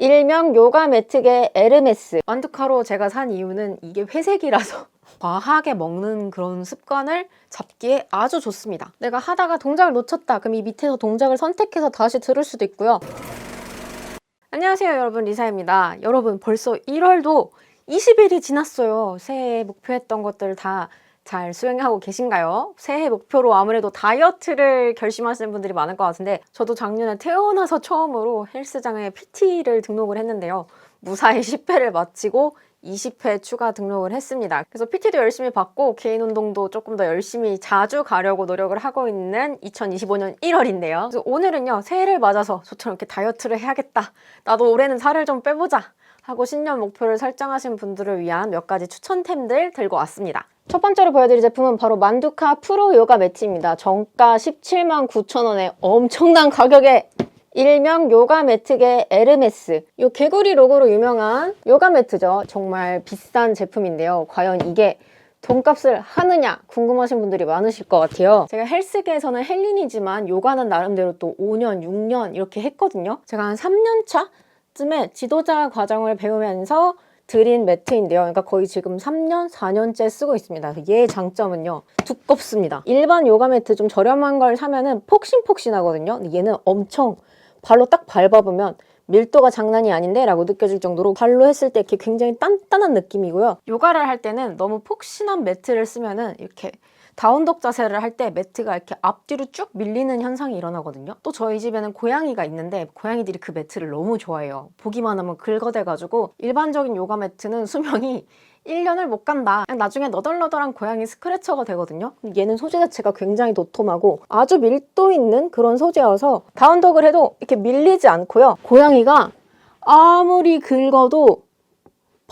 일명 요가 매트계 에르메스 만두카로 제가 산 이유는 이게 회색이라서 과하게 먹는 그런 습관을 잡기에 아주 좋습니다. 내가 하다가 동작을 놓쳤다. 그럼 이 밑에서 동작을 선택해서 다시 들을 수도 있고요. 안녕하세요 여러분 리사입니다. 여러분 벌써 1월도 20일이 지났어요. 새해 목표했던 것들 다 잘 수행하고 계신가요? 새해 목표로 아무래도 다이어트를 결심하시는 분들이 많을 것 같은데 저도 작년에 태어나서 처음으로 헬스장에 PT를 등록을 했는데요. 무사히 10회를 마치고 20회 추가 등록을 했습니다. 그래서 PT도 열심히 받고 개인 운동도 조금 더 열심히 자주 가려고 노력을 하고 있는 2025년 1월인데요. 그래서 오늘은요 새해를 맞아서 저처럼 이렇게 다이어트를 해야겠다. 나도 올해는 살을 좀 빼보자. 하고 신년 목표를 설정하신 분들을 위한 몇 가지 추천템들 들고 왔습니다. 첫 번째로 보여드릴 제품은 바로 만두카 프로 요가 매트입니다. 정가 17만 9천 원에 엄청난 가격에 일명 요가 매트계 에르메스. 요 개구리 로고로 유명한 요가 매트죠. 정말 비싼 제품인데요. 과연 이게 돈값을 하느냐 궁금하신 분들이 많으실 것 같아요. 제가 헬스계에서는 헬린이지만 요가는 나름대로 또 5년, 6년 이렇게 했거든요. 제가 한 3년 차쯤에 지도자 과정을 배우면서 드린 매트인데요. 그러니까 거의 지금 3년, 4년째 쓰고 있습니다. 얘의 장점은요. 두껍습니다. 일반 요가 매트 좀 저렴한 걸 사면은 폭신폭신하거든요. 얘는 엄청 발로 딱 밟아보면 밀도가 장난이 아닌데 라고 느껴질 정도로 발로 했을 때 이렇게 굉장히 단단한 느낌이고요. 요가를 할 때는 너무 폭신한 매트를 쓰면은 이렇게 다운독 자세를 할 때 매트가 이렇게 앞뒤로 쭉 밀리는 현상이 일어나거든요. 또 저희 집에는 고양이가 있는데 고양이들이 그 매트를 너무 좋아해요. 보기만 하면 긁어대가지고 일반적인 요가 매트는 수명이 1년을 못 간다. 나중에 너덜너덜한 고양이 스크래쳐가 되거든요. 얘는 소재 자체가 굉장히 도톰하고 아주 밀도 있는 그런 소재여서 다운독을 해도 이렇게 밀리지 않고요. 고양이가 아무리 긁어도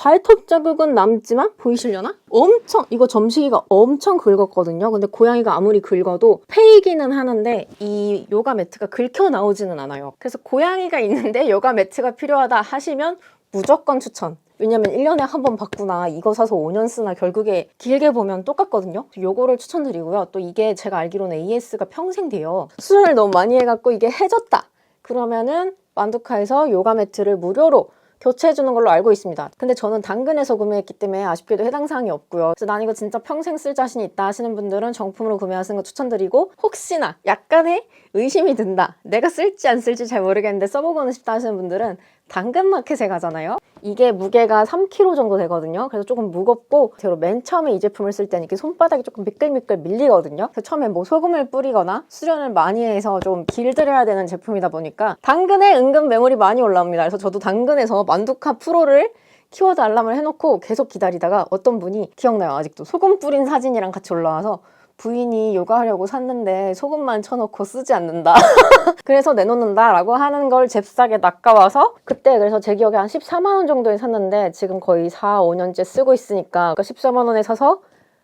발톱 자국은 남지만 보이시려나? 엄청 이거 점식이가 엄청 긁었거든요. 근데 고양이가 아무리 긁어도 페이기는 하는데 이 요가 매트가 긁혀 나오지는 않아요. 그래서 고양이가 있는데 요가 매트가 필요하다 하시면 무조건 추천. 왜냐면 1년에 한 번 받구나 이거 사서 5년 쓰나 결국에 길게 보면 똑같거든요. 요거를 추천드리고요. 또 이게 제가 알기로는 AS가 평생 돼요. 수련을 너무 많이 해갖고 이게 해졌다. 그러면은 만두카에서 요가 매트를 무료로 교체해주는 걸로 알고 있습니다. 근데 저는 당근에서 구매했기 때문에 아쉽게도 해당 사항이 없고요. 그래서 난 이거 진짜 평생 쓸 자신이 있다 하시는 분들은 정품으로 구매하시는 거 추천드리고 혹시나 약간의 의심이 든다. 내가 쓸지 안 쓸지 잘 모르겠는데 써보고는 싶다 하시는 분들은 당근마켓에 가잖아요. 이게 무게가 3kg 정도 되거든요. 그래서 조금 무겁고 제로 맨 처음에 이 제품을 쓸 때는 이렇게 손바닥이 조금 미끌미끌 밀리거든요. 그래서 처음에 뭐 소금을 뿌리거나 수련을 많이 해서 좀 길들여야 되는 제품이다 보니까 당근에 은근 매물이 많이 올라옵니다. 그래서 저도 당근에서 만두카 프로를 키워드 알람을 해놓고 계속 기다리다가 어떤 분이 기억나요 아직도 소금 뿌린 사진이랑 같이 올라와서 부인이 요가하려고 샀는데 소금만 쳐놓고 쓰지 않는다. 그래서 내놓는다 라고 하는 걸 잽싸게 낚아와서 그때 그래서 제 기억에 한 14만 원 정도에 샀는데 지금 거의 4, 5년째 쓰고 있으니까 그 14만 원에 사서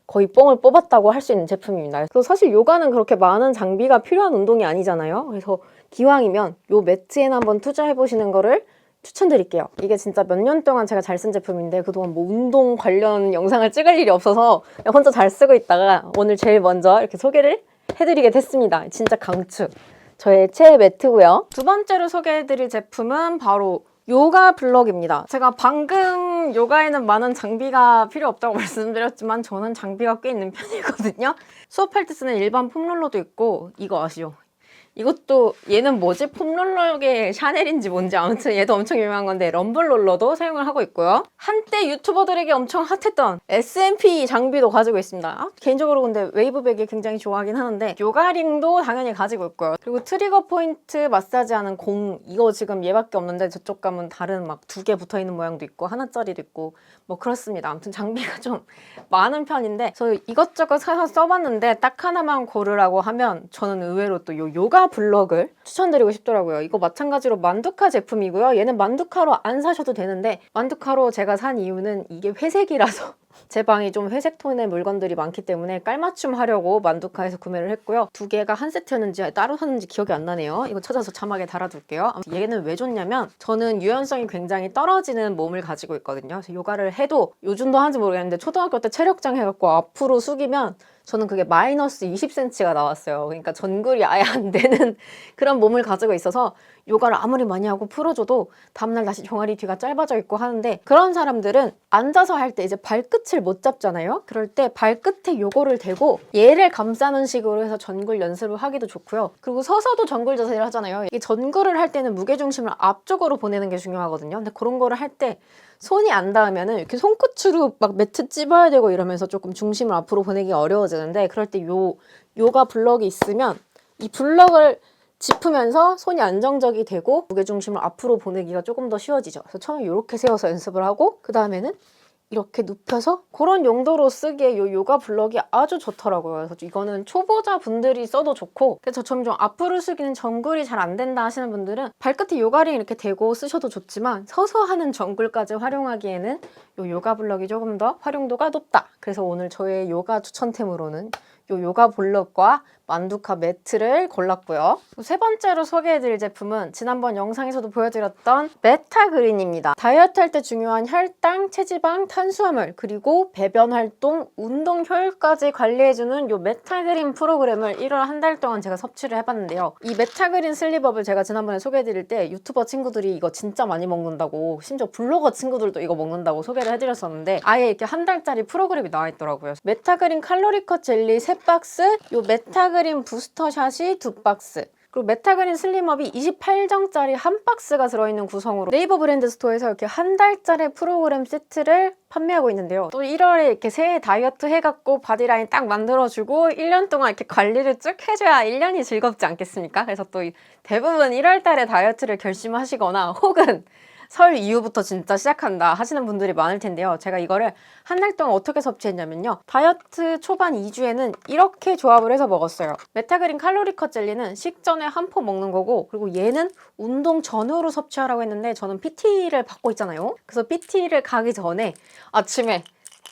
거의 뽕을 뽑았다고 할 수 있는 제품입니다. 그래서 사실 요가는 그렇게 많은 장비가 필요한 운동이 아니잖아요. 그래서 기왕이면 요 매트에는 한번 투자해 보시는 거를 추천드릴게요. 이게 진짜 몇 년 동안 제가 잘 쓴 제품인데 그동안 뭐 운동 관련 영상을 찍을 일이 없어서 혼자 잘 쓰고 있다가 오늘 제일 먼저 이렇게 소개를 해드리게 됐습니다. 진짜 강추. 저의 최애 매트고요. 두 번째로 소개해드릴 제품은 바로 요가 블럭입니다. 제가 방금 요가에는 많은 장비가 필요 없다고 말씀드렸지만 저는 장비가 꽤 있는 편이거든요. 수업할 때 쓰는 일반 폼롤러도 있고 이거 아시죠? 이것도 얘는 뭐지? 폼롤러계 샤넬인지 뭔지 아무튼 얘도 엄청 유명한 건데 럼블롤러도 사용을 하고 있고요. 한때 유튜버들에게 엄청 핫했던 SMP 장비도 가지고 있습니다. 아, 개인적으로 근데 웨이브백이 굉장히 좋아하긴 하는데 요가링도 당연히 가지고 있고요. 그리고 트리거 포인트 마사지하는 공 이거 지금 얘밖에 없는데 저쪽 가면 다른 막 두 개 붙어 있는 모양도 있고 하나짜리도 있고 뭐 그렇습니다. 아무튼 장비가 좀 많은 편인데 저 이것저것 사서 써봤는데 딱 하나만 고르라고 하면 저는 의외로 또 요 요가 블럭을 추천드리고 싶더라고요. 이거 마찬가지로 만두카 제품이고요. 얘는 만두카로 안 사셔도 되는데 만두카로 제가 산 이유는 이게 회색이라서 제 방이 좀 회색 톤의 물건들이 많기 때문에 깔맞춤 하려고 만두카에서 구매를 했고요. 두 개가 한 세트였는지 따로 샀는지 기억이 안 나네요. 이거 찾아서 자막에 달아둘게요. 얘는 왜 좋냐면 저는 유연성이 굉장히 떨어지는 몸을 가지고 있거든요. 그래서 요가를 해도 요즘도 하는지 모르겠는데 초등학교 때 체력장 해갖고 앞으로 숙이면 저는 그게 마이너스 20cm가 나왔어요. 그러니까 전굴이 아예 안 되는 그런 몸을 가지고 있어서 요가를 아무리 많이 하고 풀어줘도 다음날 다시 종아리 뒤가 짧아져 있고 하는데 그런 사람들은 앉아서 할 때 이제 발끝을 못 잡잖아요. 그럴 때 발끝에 요거를 대고 얘를 감싸는 식으로 해서 전굴 연습을 하기도 좋고요. 그리고 서서도 전굴 자세를 하잖아요. 이 전굴을 할 때는 무게 중심을 앞쪽으로 보내는 게 중요하거든요. 근데 그런 거를 할때 손이 안 닿으면은 이렇게 손끝으로 막 매트 찝어야 되고 이러면서 조금 중심을 앞으로 보내기 어려워지는데 그럴 때 요 요가 블럭이 있으면 이 블럭을 짚으면서 손이 안정적이 되고 무게 중심을 앞으로 보내기가 조금 더 쉬워지죠. 그래서 처음에 이렇게 세워서 연습을 하고 그 다음에는 이렇게 눕혀서 그런 용도로 쓰기에 요 요가 블럭이 아주 좋더라고요. 그래서 이거는 초보자 분들이 써도 좋고 그래서 점점 앞으로 쓰기는 정글이 잘 안 된다 하시는 분들은 발끝에 요가링 이렇게 대고 쓰셔도 좋지만 서서 하는 정글까지 활용하기에는 요 요가 블럭이 조금 더 활용도가 높다. 그래서 오늘 저의 요가 추천템으로는 요 요가 블럭과 만두카 매트를 골랐고요. 세 번째로 소개해드릴 제품은 지난번 영상에서도 보여드렸던 메타 그린입니다. 다이어트 할 때 중요한 혈당, 체지방, 탄수화물, 그리고 배변 활동, 운동 효율까지 관리해주는 요 메타그린 프로그램을 1월 한 달 동안 제가 섭취를 해봤는데요. 이 메타그린 슬립업을 제가 지난번에 소개해드릴 때 유튜버 친구들이 이거 진짜 많이 먹는다고 심지어 블로거 친구들도 이거 먹는다고 소개를 해드렸었는데 아예 이렇게 한 달짜리 프로그램이 나와 있더라고요. 메타그린 칼로리 컷 젤리 3박스, 요 메타그린 부스터샷이 2박스, 그리고 메타그린 슬림업이 28정짜리 한 박스가 들어있는 구성으로 네이버 브랜드 스토어에서 이렇게 한 달짜리 프로그램 세트를 판매하고 있는데요. 또 1월에 이렇게 새해 다이어트 해갖고 바디라인 딱 만들어주고 1년 동안 이렇게 관리를 쭉 해줘야 1년이 즐겁지 않겠습니까? 그래서 또 대부분 1월 달에 다이어트를 결심하시거나 혹은 설 이후부터 진짜 시작한다 하시는 분들이 많을 텐데요. 제가 이거를 한 달 동안 어떻게 섭취했냐면요. 다이어트 초반 2주에는 이렇게 조합을 해서 먹었어요. 메타그린 칼로리 컷 젤리는 식전에 한 포 먹는 거고 그리고 얘는 운동 전후로 섭취하라고 했는데 저는 PT를 받고 있잖아요. 그래서 PT를 가기 전에 아침에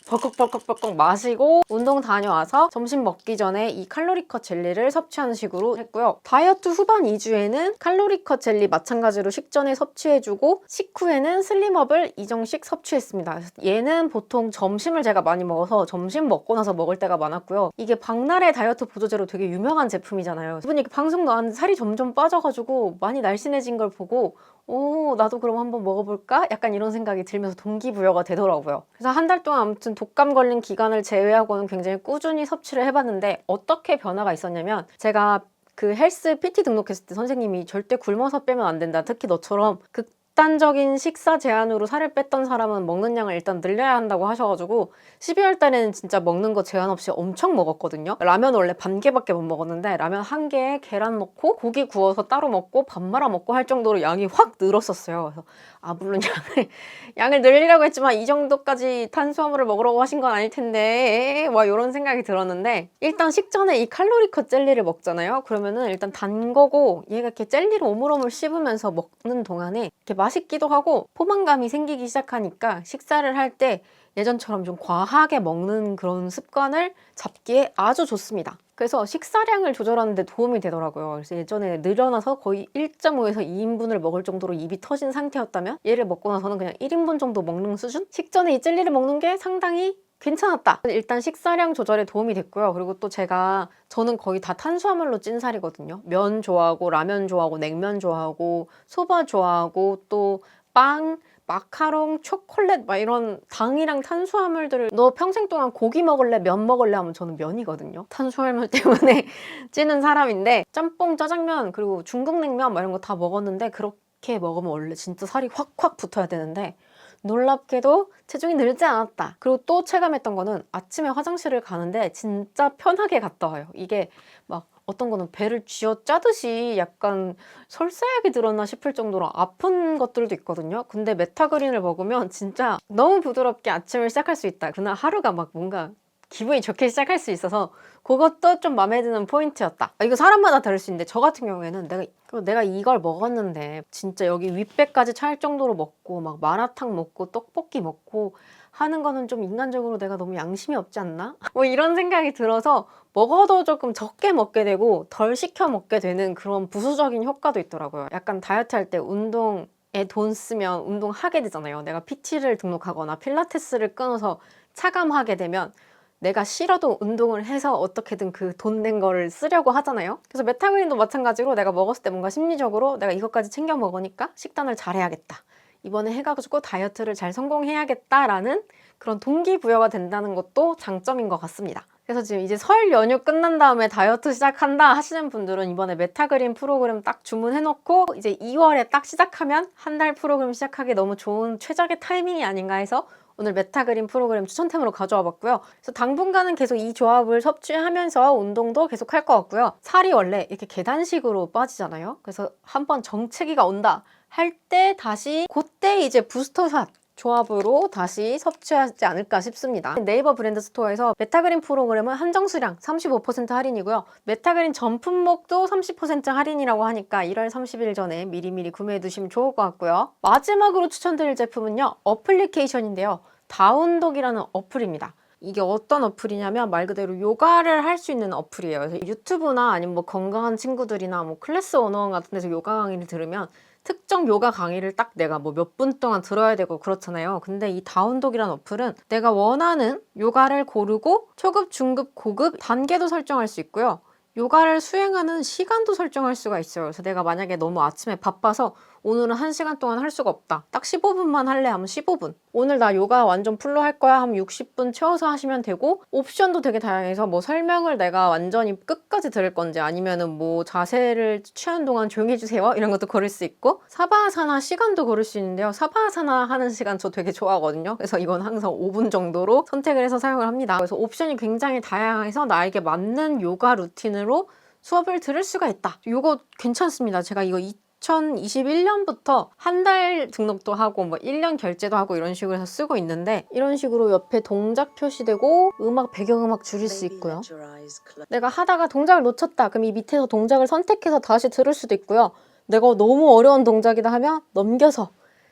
벌컥벌컥벌컥 마시고 운동 다녀와서 점심 먹기 전에 이 칼로리 컷 젤리를 섭취하는 식으로 했고요. 다이어트 후반 2주에는 칼로리 컷 젤리 마찬가지로 식전에 섭취해주고 식후에는 슬림업을 이정식 섭취했습니다. 얘는 보통 점심을 제가 많이 먹어서 점심 먹고 나서 먹을 때가 많았고요. 이게 박나래 다이어트 보조제로 되게 유명한 제품이잖아요. 이분이 방송 나왔는데 살이 점점 빠져가지고 많이 날씬해진 걸 보고 오, 나도 그럼 한번 먹어볼까? 약간 이런 생각이 들면서 동기부여가 되더라고요. 그래서 한 달 동안 아무튼 독감 걸린 기간을 제외하고는 굉장히 꾸준히 섭취를 해봤는데 어떻게 변화가 있었냐면 제가 그 헬스 PT 등록했을 때 선생님이 절대 굶어서 빼면 안 된다. 특히 너처럼 극 단적인 식사 제한으로 살을 뺐던 사람은 먹는 양을 일단 늘려야 한다고 하셔가지고 12월 달에는 진짜 먹는 거 제한 없이 엄청 먹었거든요. 라면 원래 반 개밖에 못 먹었는데 라면 한 개에 계란 넣고 고기 구워서 따로 먹고 밥 말아 먹고 할 정도로 양이 확 늘었었어요. 그래서 아 물론 양을 양을 늘리라고 했지만 이 정도까지 탄수화물을 먹으라고 하신 건 아닐 텐데 와 이런 생각이 들었는데 일단 식전에 이 칼로리 컷 젤리를 먹잖아요. 그러면은 일단 단 거고 얘가 이렇게 젤리를 오물오물 씹으면서 먹는 동안에 이렇게 맛있기도 하고 포만감이 생기기 시작하니까 식사를 할 때 예전처럼 좀 과하게 먹는 그런 습관을 잡기에 아주 좋습니다. 그래서 식사량을 조절하는 데 도움이 되더라고요. 그래서 예전에 늘어나서 거의 1.5에서 2인분을 먹을 정도로 입이 터진 상태였다면 얘를 먹고 나서는 그냥 1인분 정도 먹는 수준? 식전에 이 젤리를 먹는 게 상당히 괜찮았다. 일단 식사량 조절에 도움이 됐고요. 그리고 또 제가 저는 거의 다 탄수화물로 찐 살이거든요. 면 좋아하고 라면 좋아하고 냉면 좋아하고 소바 좋아하고 또 빵, 마카롱, 초콜릿 막 이런 당이랑 탄수화물들을 너 평생 동안 고기 먹을래, 면 먹을래 하면 저는 면이거든요. 탄수화물 때문에 찌는 사람인데 짬뽕, 짜장면 그리고 중국 냉면 막 이런 거 다 먹었는데 그렇게 먹으면 원래 진짜 살이 확확 붙어야 되는데 놀랍게도 체중이 늘지 않았다. 그리고 또 체감했던 거는 아침에 화장실을 가는데 진짜 편하게 갔다 와요. 이게 막 어떤 거는 배를 쥐어 짜듯이 약간 설사약이 들었나 싶을 정도로 아픈 것들도 있거든요. 근데 메타그린을 먹으면 진짜 너무 부드럽게 아침을 시작할 수 있다. 그날 하루가 막 뭔가 기분이 좋게 시작할 수 있어서 그것도 좀 마음에 드는 포인트였다. 아, 이거 사람마다 다를 수 있는데 저 같은 경우에는 내가 내가 이걸 먹었는데 진짜 여기 윗배까지 찰 정도로 먹고 막 마라탕 먹고 떡볶이 먹고 하는 거는 좀 인간적으로 내가 너무 양심이 없지 않나? 뭐 이런 생각이 들어서 먹어도 조금 적게 먹게 되고 덜 시켜 먹게 되는 그런 부수적인 효과도 있더라고요. 약간 다이어트 할 때 운동 에돈 쓰면 운동하게 되잖아요. 내가 PT를 등록하거나 필라테스를 끊어서 차감하게 되면 내가 싫어도 운동을 해서 어떻게든 그 돈 낸 거를 쓰려고 하잖아요. 그래서 메타그린도 마찬가지로 내가 먹었을 때 뭔가 심리적으로 내가 이것까지 챙겨 먹으니까 식단을 잘 해야겠다. 이번에 해가지고 다이어트를 잘 성공해야겠다라는 그런 동기부여가 된다는 것도 장점인 것 같습니다. 그래서 지금 이제 설 연휴 끝난 다음에 다이어트 시작한다 하시는 분들은 이번에 메타그린 프로그램 딱 주문해놓고 이제 2월에 딱 시작하면 한 달 프로그램 시작하기 너무 좋은 최적의 타이밍이 아닌가 해서 오늘 메타그린 프로그램 추천템으로 가져와 봤고요. 그래서 당분간은 계속 이 조합을 섭취하면서 운동도 계속 할 것 같고요. 살이 원래 이렇게 계단식으로 빠지잖아요. 그래서 한번 정체기가 온다 할 때 다시 그때 이제 부스터샷 조합으로 다시 섭취하지 않을까 싶습니다. 네이버 브랜드 스토어에서 메타그린 프로그램은 한정 수량 35% 할인이고요. 메타그린 전 품목도 30% 할인이라고 하니까 1월 30일 전에 미리미리 구매해 두시면 좋을 것 같고요. 마지막으로 추천드릴 제품은요. 어플리케이션인데요. 다운독이라는 어플입니다. 이게 어떤 어플이냐면 말 그대로 요가를 할 수 있는 어플이에요. 그래서 유튜브나 아니면 뭐 건강한 친구들이나 뭐 클래스 원어원 같은 데서 요가 강의를 들으면 특정 요가 강의를 딱 내가 뭐 몇 분 동안 들어야 되고 그렇잖아요. 근데 이 다운독이라는 어플은 내가 원하는 요가를 고르고 초급, 중급, 고급 단계도 설정할 수 있고요. 요가를 수행하는 시간도 설정할 수가 있어요. 그래서 내가 만약에 너무 아침에 바빠서 오늘은 1시간 동안 할 수가 없다. 딱 15분만 할래 하면 15분. 오늘 나 요가 완전 풀로 할 거야 하면 60분 채워서 하시면 되고 옵션도 되게 다양해서 뭐 설명을 내가 완전히 끝까지 들을 건지 아니면은 뭐 자세를 취하는 동안 조용히 해주세요 이런 것도 고를 수 있고 사바하사나 시간도 고를 수 있는데요. 사바하사나 하는 시간 저 되게 좋아하거든요. 그래서 이건 항상 5분 정도로 선택을 해서 사용을 합니다. 그래서 옵션이 굉장히 다양해서 나에게 맞는 요가 루틴으로 수업을 들을 수가 있다. 이거 괜찮습니다. 제가 이거 2021년부터 한 달 등록도 하고 뭐 1년 결제도 하고 이런 식으로 해서 쓰고 있는데 이런 식으로 옆에 동작 표시되고 음악 배경음악 줄일 수 있고요. 내가 하다가 동작을 놓쳤다. 그럼 이 밑에서 동작을 선택해서 다시 들을 수도 있고요. 내가 너무 어려운 동작이다 하면 넘겨서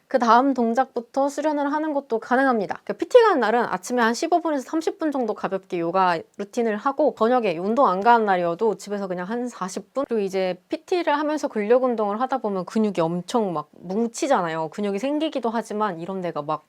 그 다음 동작부터 수련을 하는 것도 가능합니다. PT 가는 날은 아침에 한 15분에서 30분 정도 가볍게 요가 루틴을 하고 저녁에 운동 안 가는 날이어도 집에서 그냥 한 40분 그리고 이제 PT를 하면서 근력 운동을 하다 보면 근육이 엄청 막 뭉치잖아요. 근육이 생기기도 하지만 이런 데가 막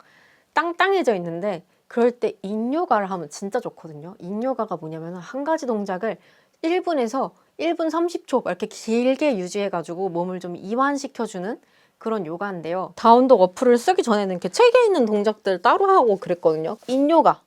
땅땅해져 있는데 그럴 때 인요가를 하면 진짜 좋거든요. 인요가가 뭐냐면 한 가지 동작을 1분에서 1분 30초 이렇게 길게 유지해가지고 몸을 좀 이완시켜주는 그런 요가인데요. 다운독 어플을 쓰기 전에는 이렇게 책에 있는 동작들 따로 하고 그랬거든요. 인요가.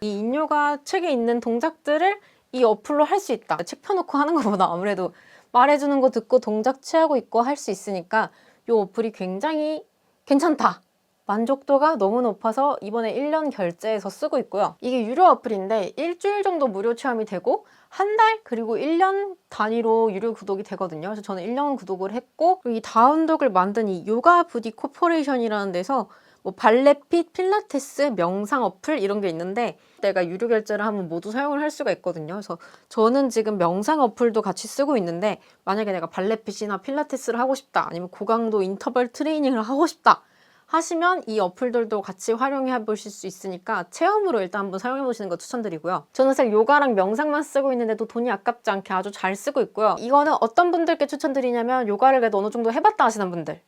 이 인요가 책에 있는 동작들을 이 어플로 할 수 있다. 책 펴놓고 하는 것보다 아무래도 말해주는 거 듣고 동작 취하고 있고 할 수 있으니까 이 어플이 굉장히 괜찮다. 만족도가 너무 높아서 이번에 1년 결제해서 쓰고 있고요. 이게 유료 어플인데 일주일 정도 무료 체험이 되고 한 달 그리고 1년 단위로 유료 구독이 되거든요. 그래서 저는 1년 구독을 했고 이 다운독을 만든 이 요가 부디 코퍼레이션이라는 데서 뭐 발레핏, 필라테스, 명상 어플 이런 게 있는데 내가 유료 결제를 하면 모두 사용을 할 수가 있거든요. 그래서 저는 지금 명상 어플도 같이 쓰고 있는데 만약에 내가 발레핏이나 필라테스를 하고 싶다 아니면 고강도 인터벌 트레이닝을 하고 싶다 하시면 이 어플들도 같이 활용해 보실 수 있으니까 체험으로 일단 한번 사용해 보시는 거 추천드리고요. 저는 사실 요가랑 명상만 쓰고 있는데도 돈이 아깝지 않게 아주 잘 쓰고 있고요. 이거는 어떤 분들께 추천드리냐면 요가를 그래도 어느 정도 해봤다 하시는 분들.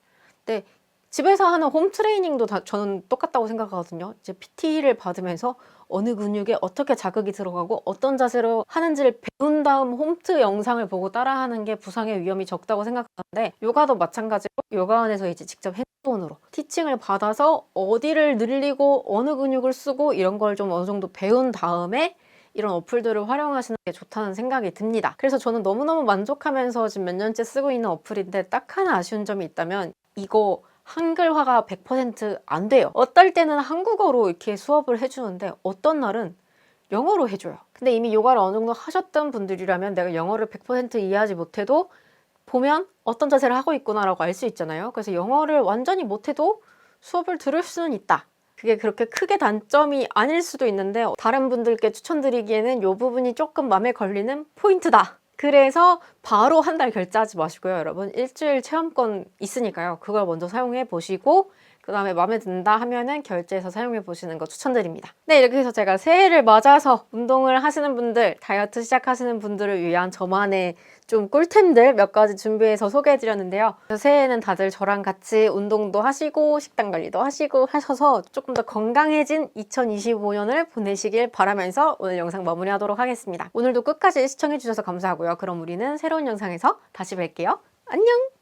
네, 집에서 하는 홈 트레이닝도 다 저는 똑같다고 생각하거든요. 이제 PT를 받으면서 어느 근육에 어떻게 자극이 들어가고 어떤 자세로 하는지를 배운 다음 홈트 영상을 보고 따라하는 게 부상의 위험이 적다고 생각하는데 요가도 마찬가지로 요가원에서 이제 직접 핸드폰으로 티칭을 받아서 어디를 늘리고 어느 근육을 쓰고 이런 걸 좀 어느 정도 배운 다음에 이런 어플들을 활용하시는 게 좋다는 생각이 듭니다. 그래서 저는 너무너무 만족하면서 지금 몇 년째 쓰고 있는 어플인데 딱 하나 아쉬운 점이 있다면 이거 한글화가 100%안 돼요. 어떨 때는 한국어로 이렇게 수업을 해주는데 어떤 날은 영어로 해줘요. 근데 이미 요가를 어느 정도 하셨던 분들이라면 내가 영어를 100% 이해하지 못해도 보면 어떤 자세를 하고 있구나라고 알 수 있잖아요. 그래서 영어를 완전히 못해도 수업을 들을 수는 있다. 그게 그렇게 크게 단점이 아닐 수도 있는데 다른 분들께 추천드리기에는 이 부분이 조금 마음에 걸리는 포인트다. 그래서 바로 한 달 결제하지 마시고요, 여러분. 일주일 체험권 있으니까요. 그걸 먼저 사용해 보시고 그 다음에 마음에 든다 하면은 결제해서 사용해 보시는 거 추천드립니다. 네, 이렇게 해서 제가 새해를 맞아서 운동을 하시는 분들, 다이어트 시작하시는 분들을 위한 저만의 좀 꿀템들 몇 가지 준비해서 소개해 드렸는데요. 새해에는 다들 저랑 같이 운동도 하시고 식단 관리도 하시고 하셔서 조금 더 건강해진 2025년을 보내시길 바라면서 오늘 영상 마무리하도록 하겠습니다. 오늘도 끝까지 시청해 주셔서 감사하고요. 그럼 우리는 새로운 영상에서 다시 뵐게요. 안녕!